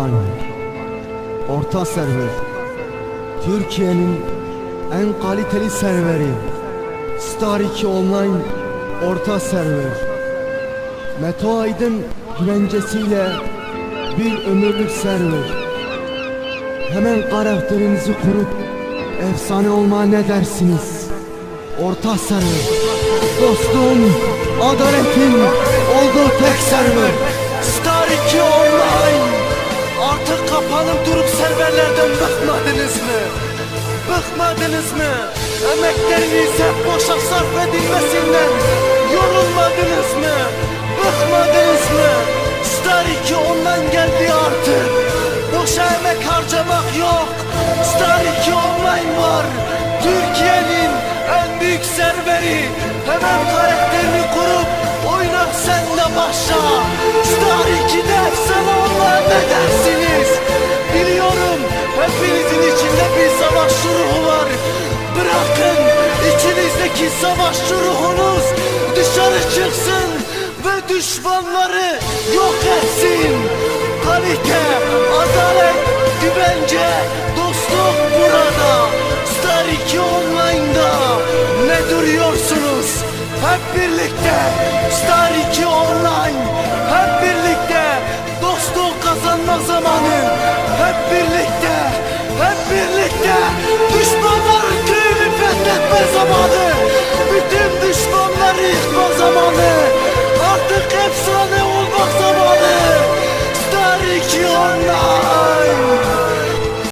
Online Orta server Türkiye'nin en kaliteli serveri. Star 2 Online Orta server Meto Aydın güvencesiyle bir ömürlük server Hemen karakterinizi kurup efsane olma ne dersiniz? Orta server Dostum adaletin olduğu tek server Kapanıp durup serverlerden bıkmadınız mı? Bıkmadınız mı? Emekleriniz hep boşa sarf edilmesinden yorulmadınız mı? Bıkmadınız mı? Star 2 Online geldi artık Boşa emek harcamak yok Star 2 Online var Türkiye'nin en büyük serveri Hemen savaşçı ruhu var. Bırakın içinizdeki savaşçı ruhunuz. Dışarı çıksın ve düşmanları yok etsin. Kalite, adalet, güvence, dostluk burada. Star 2 Online'da ne duruyorsunuz? Hep birlikte Star 2 Online Hep efsane olmak zamanı. Star 2 anlar.